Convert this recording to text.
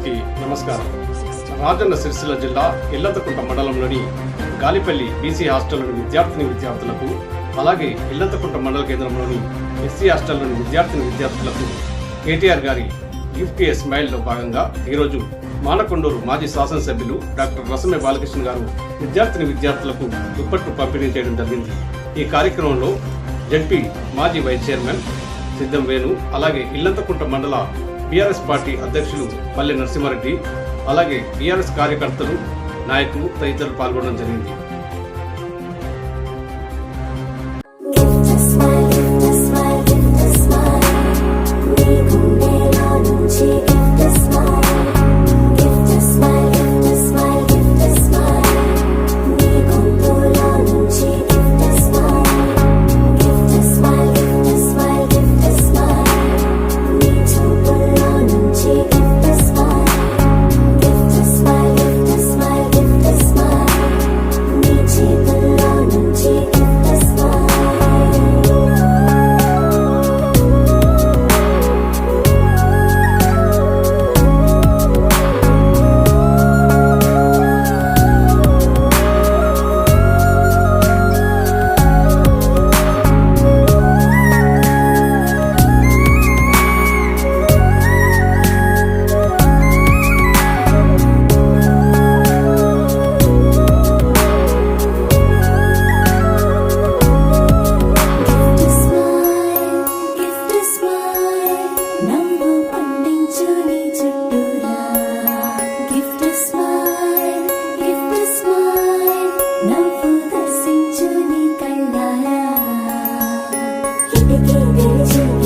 నమస్కారం. రాజన్న సిరిసిల్ల జిల్లా ఇల్లంతకుంట మండలంలోని గాలిపల్లి బీసీ హాస్టల్లోని విద్యార్థిని విద్యార్థులకు అలాగే ఇల్లంతకుంట మండల కేంద్రంలోని ఎస్సీ హాస్టల్లోని విద్యార్థిని విద్యార్థులకు కేటీఆర్ గారి గిఫ్ట్ ఏ స్మైల్లో భాగంగా ఈరోజు మానకొండూరు మాజీ శాసనసభ్యులు డాక్టర్ రసమే బాలకృష్ణ గారు విద్యార్థిని విద్యార్థులకు దుప్పట్లు పంపిణీ చేయడం జరిగింది. ఈ కార్యక్రమంలో జడ్పీ మాజీ వైస్ చైర్మన్ సిద్ధం వేణు అలాగే ఇల్లంతకుంట మండల బీఆర్ఎస్ పార్టీ అధ్యక్షులు పల్లె నరసింహారెడ్డి అలాగే బీఆర్ఎస్ కార్యకర్తలు నాయకులు తదితరులు పాల్గొనడం జరిగింది. 你已听